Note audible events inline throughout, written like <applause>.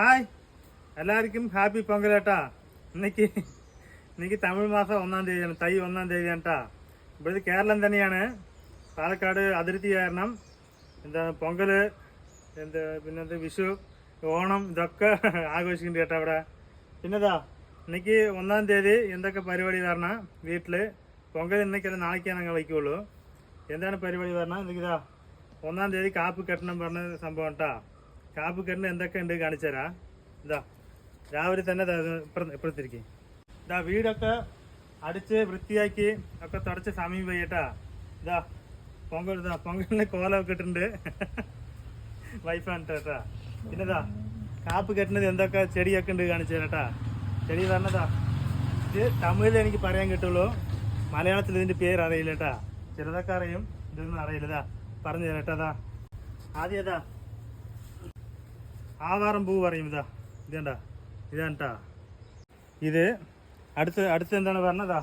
Hi. എല്ലാവർക്കും happy Pongal കേട്ടാ ഇന്നേക്ക് തമിഴ് മാസം ഒന്നാം തീയതിയാണ് തൈ ഒന്നാം തീയതിയാണ് കേട്ടാ ഇവിടുത്തെ കേരളം തന്നെയാണ്. പാലക്കാട് അതിർത്തി കാരണം എന്താ പൊങ്കൽ എന്ത് പിന്നെന്ത് വിഷു ഓണം ഇതൊക്കെ ആഘോഷിക്കുന്നുണ്ട് കേട്ടോ അവിടെ പിന്നെതാ ഇന്നേക്ക് ഒന്നാം തീയതി എന്തൊക്കെ പരിപാടി പറഞ്ഞാൽ വീട്ടിൽ പൊങ്കൽ ഇന്നേക്കല്ല നാളേക്കാണ് ഞങ്ങൾ വയ്ക്കുള്ളൂ. എന്താണ് പരിപാടി പറഞ്ഞാൽ ഇന്നിക്കിതാ ഒന്നാം തീയതി കാപ്പ് കെട്ടണം പറഞ്ഞ സംഭവം കേട്ടാ കാപ്പ് കെട്ടണം എന്തൊക്കെ ഉണ്ട് കാണിച്ചുതരാ ഇതാ രാവിലെ തന്നെ ഇപ്പുറത്തിരിക്കും. ഇതാ വീടൊക്കെ അടിച്ച് വൃത്തിയാക്കി ഒക്കെ തുടച്ച് സമയം പോയിട്ടാ ഇതാ പൊങ്കൽ ഇതാ പൊങ്കലിന് കോലമൊക്കെ ഇട്ടിട്ടുണ്ട്. വൈഫാണ് കേട്ടാ. പിന്നെതാ കാപ്പ് കെട്ടുന്നത് എന്തൊക്കെ ചെടിയൊക്കെ ഉണ്ട് കാണിച്ചു തരാട്ടാ ചെടി പറഞ്ഞതാ ഇത് തമിഴിൽ എനിക്ക് പറയാൻ കിട്ടുള്ളൂ. മലയാളത്തിൽ ഇതിന്റെ പേര് അറിയില്ല കേട്ടാ. ചെറുതൊക്കെ അറിയും ഇതൊന്നും അറിയില്ലതാ പറഞ്ഞു തരാട്ടാ ആദ്യതാ ആവാറം പൂ പറയും ഇതാ. ഇതേണ്ട ഇതാണ് ട്ടാ. ഇത് അടുത്ത് അടുത്ത് എന്താണ് പറഞ്ഞതാ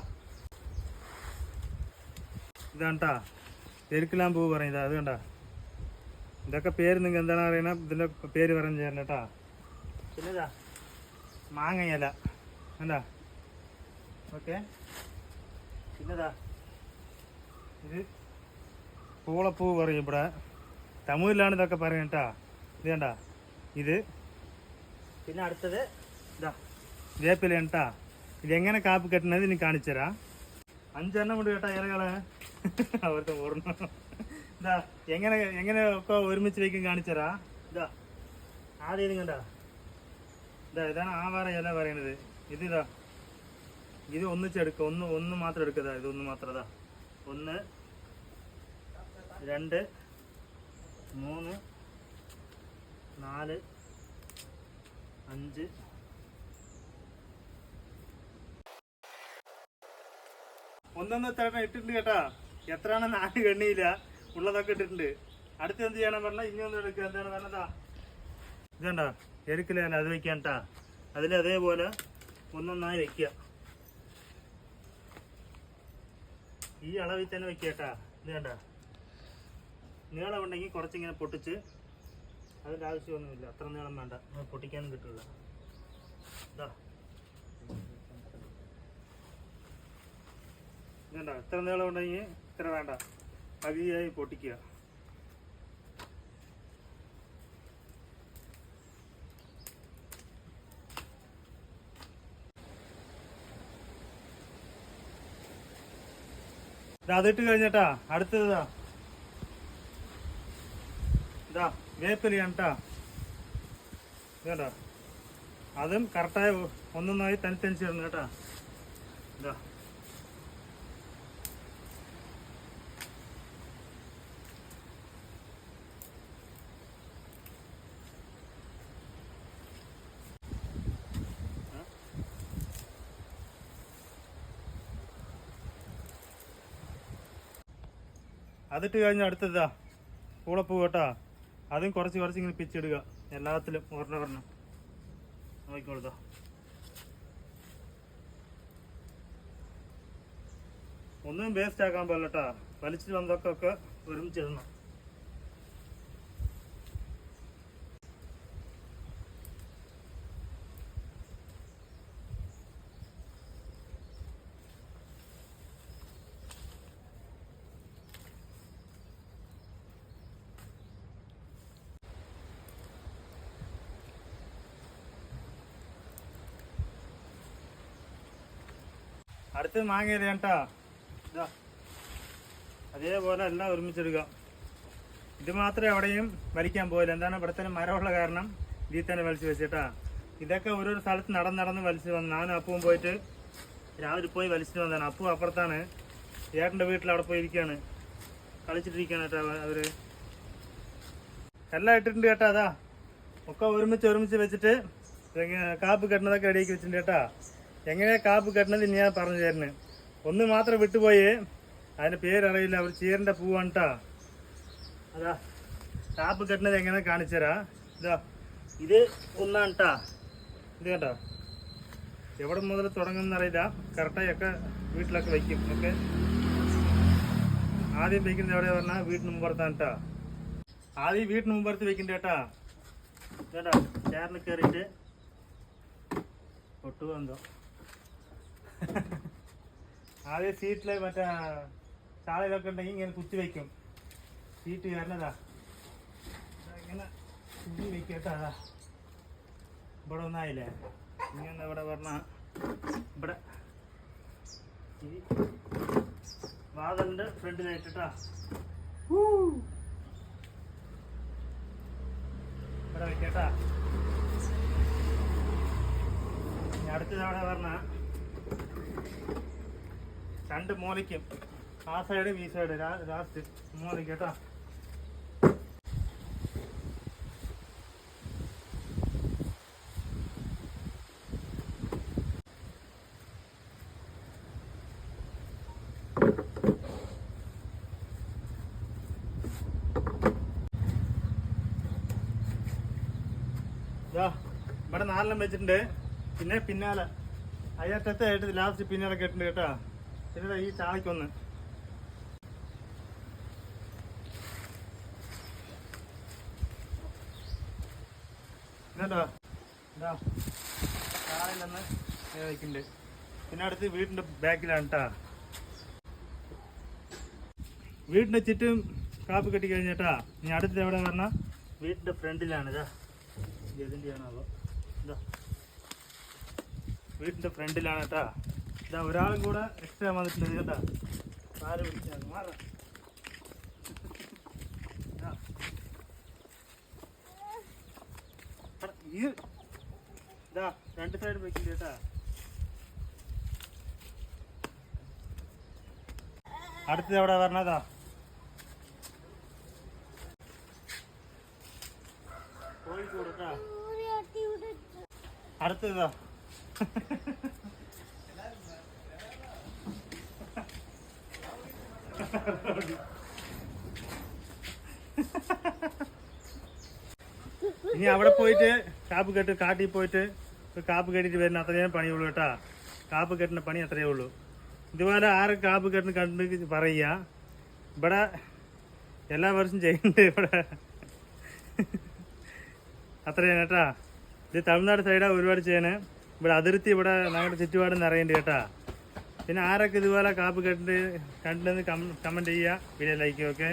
ഇതാണ് ട്ടാ എരുക്കലാം പൂ പറയും ഇതാ. അത് ഇതൊക്കെ പേര് നിങ്ങൾക്ക് എന്താണ് അറിയണ? ഇതിന്റെ പേര് പറഞ്ഞു തരണം കേട്ടാ. പിന്നെ ഇതാ? മാങ്ങയില. എന്താ ഓക്കെ. പിന്നെതാ ഇത്? പൂളപ്പൂ പറയും ഇവിടെ. തമിഴിലാണ് ഇതൊക്കെ പറയും കേട്ടാ. ഇത് ഇത്. പിന്നെ അടുത്തത് ഇതാ. വേപ്പില കേട്ടാ എങ്ങനെ കാപ്പ് കെട്ടണത് ഇനി കാണിച്ചു തരാം. അഞ്ചെണ്ണം കൊണ്ട് കേട്ടാ ഇലകൾ അവിടുത്തെ ഓർമ്മ. ഇതാ എങ്ങനെ എങ്ങനെ ഒക്കെ ഒരുമിച്ച് വയ്ക്കും കാണിച്ചു തരാം. ഇതാ. ആദ്യം ഇത് കണ്ട. ഇതാ ഇതാണ് ആവാറ ഇല പറയണത്. ഇത് ഇതാ. ഇത് ഒന്നിച്ചെടുക്കുക ഒന്ന് ഒന്ന് മാത്രം എടുക്കുക ഇത് ഒന്ന് മാത്രം ഇതാ. ഒന്ന് രണ്ട് മൂന്ന് നാല് അഞ്ച്. ഒന്നൊന്ന് തേട്ട ഇട്ടിട്ടുണ്ട് കേട്ടാ? എത്രയാണ് നാല് എണ്ണിയില്ല. ഉള്ളതൊക്കെ ഇട്ടിട്ടുണ്ട്. അടുത്ത് എന്ത് ചെയ്യണം പറഞ്ഞാൽ ഇനി ഒന്ന് എടുക്കുക എന്താണ് പറഞ്ഞതാ? ഇതണ്ട? എരുക്കില്ല അത് വെക്കാൻ കേട്ടാ. അതിൽ അതേപോലെ ഒന്നൊന്നായി വെക്കുക. ഈ അളവിൽ തന്നെ വെക്കുക കേട്ടാ. ഇത് കണ്ട? നീളം ഉണ്ടെങ്കിൽ കുറച്ചിങ്ങനെ പൊട്ടിച്ച് അതിന്റെ ആവശ്യമൊന്നുമില്ല. അത്ര നീളം വേണ്ട. പൊട്ടിക്കാനും കിട്ടില്ല ഇതണ്ട ഇത്ര നീളം ഉണ്ടെങ്കിൽ ഇത്ര വേണ്ട. പകുതിയായി പൊട്ടിക്കുക. അതിട്ട് കഴിഞ്ഞിട്ടാ. അടുത്തതാ ഇതാ ഇതാ വേപ്പിലയാണ് കേട്ടോ ഇതേണ്ട? അതും കറക്റ്റായി ഒന്നൊന്നായി തനിത്തനിച്ച് ഇടണം കേട്ടാ അതിട്ട് കഴിഞ്ഞ അടുത്തതാ പൂളപ്പൂ കേട്ടാ. അതും കുറച്ച് കുറച്ച് ഇങ്ങനെ പിച്ചിടുക. എല്ലാത്തിലും ഒരെണ്ണം ഒരെണ്ണം. നോക്കിക്കൊടുത്തോ ഒന്നും വേസ്റ്റ് ആക്കാൻ പാടില്ല കേട്ടാ വലിച്ചു വന്നതൊക്കെ ഒക്കെ ഒരുമിച്ചിടണം അടുത്തത് മാങ്ങ കേട്ടാ ഇതാ. അതേപോലെ എല്ലാം ഒരുമിച്ചെടുക്കുക ഇത് മാത്രമേ എവിടെയും വലിക്കാൻ പോയില്ല എന്താണ് ഇവിടെ തന്നെ മരമുള്ള കാരണം? ഇതിൽ തന്നെ വലിച്ചു വെച്ചിട്ടാ ഇതൊക്കെ ഓരോരോ സ്ഥലത്ത് നടന്ന് നടന്ന് വലിച്ചു വന്നു ഞാനും അപ്പവും പോയിട്ട് രാവിലെ പോയി വലിച്ചിട്ട് വന്നതാണ്. അപ്പു അപ്പുറത്താണ് ഏട്ടന്റെ വീട്ടിൽ അവിടെ പോയി ഇരിക്കുകയാണ് കളിച്ചിട്ടിരിക്കുകയാണ് കേട്ടോ അവർ എല്ലാം ഇട്ടിട്ടുണ്ട് കേട്ടോ അതാ. ഒക്കെ ഒരുമിച്ച് ഒരുമിച്ച് വെച്ചിട്ട് കാപ്പ് കെട്ടുന്നതൊക്കെ റെഡിയാക്കി വെച്ചിട്ടുണ്ട് കേട്ടാ. എങ്ങനെയാ കാപ്പ് കെട്ടണത് ഞാൻ പറഞ്ഞു തരുന്നത് ഒന്ന് മാത്രം വിട്ടുപോയി. അതിന്റെ പേരറിയില്ല. ഒരു ചീരന്റെ പൂവാണ് അതാ കാപ്പ് കെട്ടണത് എങ്ങനെ കാണിച്ചുതരാ ഇതാ ഇത് ഒന്നാണ് ഇത് കേട്ടോ എവിടെ മുതൽ തുടങ്ങുമെന്ന് അറിയില്ല. കറക്റ്റായി ഒക്കെ വീട്ടിലൊക്കെ വയ്ക്കും. ഓക്കെ? ആദ്യം വയ്ക്കുന്നത് എവിടെയാ പറഞ്ഞാൽ വീട്ടിന് മുമ്പർത്താണ് കേട്ടോ ആദ്യം വീട്ടിന് മുമ്പർത്ത് വെക്കണ്ട കേട്ടാ കേട്ടോ ചേറിൽ കയറിയിട്ട് പൊട്ടുവോ എന്തോ. ആദ്യം സീറ്റിൽ മറ്റേ ചാളയിലൊക്കെ ഉണ്ടെങ്കിൽ ഇങ്ങനെ കുത്തി വയ്ക്കും സീറ്റ് വരണതാ ഇങ്ങനെ കുത്തി വയ്ക്കും കേട്ടോ അതാ. ഇവിടെ ഒന്നായില്ലേ? ഇങ്ങനെ ഇവിടെ പറഞ്ഞ ഇവിടെ. ഈ വാതിലിന്റെ ഫ്രണ്ടിലായിട്ടാ ഇവിടെ വെക്കേട്ടാ ഇനി അടുത്തത് അവിടെ പറഞ്ഞ രണ്ട് മൂലയ്ക്കും ആ സൈഡ് ഈ സൈഡ് ലാസ്റ്റ് മൂലയ്ക്ക് കേട്ടോ. ഇവിടെ നാലെണ്ണം വെച്ചിട്ടുണ്ട്. പിന്നെ പിന്നാലെ. അയ്യറ്റത്തായിട്ട് ലാസ്റ്റ് പിന്നാലെ കേട്ടിട്ടുണ്ട് കേട്ടോ. പിന്നെ ഈ ചാളയ്ക്കൊന്ന്. വയ്ക്കുന്നുണ്ട് പിന്നെ അടുത്ത് വീടിന്റെ ബാക്കിലാണ് കേട്ടാ വീടിന്റെ ചുറ്റും കാപ്പ് കെട്ടി കഴിഞ്ഞിട്ടാ. ഇനി അടുത്ത് എവിടെ പറഞ്ഞാൽ വീടിന്റെ ഫ്രണ്ടിലാണ് ഇതാ. അപ്പോൾ ഇതാ. വീടിന്റെ ഫ്രണ്ടിലാണ് കേട്ടാ ഇതാ ഒരാളും കൂടെ എക്സ്ട്രാ വന്നിട്ടുണ്ട്. കേട്ടാ ആര് പിടിച്ചാൽ മാറ. ഈ ഇതാ രണ്ട് സൈഡ് വെക്കില്ല കേട്ടാ. അടുത്തത് എവിടെ വരണതാ കോഴിക്കോട് അടുത്തതാ <laughs> ഇനി അവിടെ പോയിട്ട് കാപ്പ് കെട്ട് കാട്ടിൽ പോയിട്ട് കാപ്പ് കെട്ടിട്ട് വരുന്ന അത്രയും പണിയുള്ളൂ കേട്ടാ. കാപ്പ് കെട്ടുന്ന പണി അത്രയേ ഉള്ളൂ. ഇതുപോലെ ആറ് കാപ്പ് കെട്ടിന് കണ്ട് പറയുക. ഇവിടെ എല്ലാ വർഷവും ചെയ്യുന്നുണ്ട് ഇവിടെ. അത്രയാണ് കേട്ടാ. ഇത് തമിഴ്നാട് സൈഡാണ് ഒരുപാട് ചെയ്യണേ. ഇവിടെ അതിർത്തി ഇവിടെ ഞങ്ങളുടെ ചുറ്റുപാട് നിറയുന്നുണ്ട് കേട്ടാ. പിന്നെ ആരൊക്കെ ഇതുപോലെ കാപ്പ് കെട്ടിട്ട് കണ്ടെന്ന് കമന്റ് ചെയ്യുക. Video like okay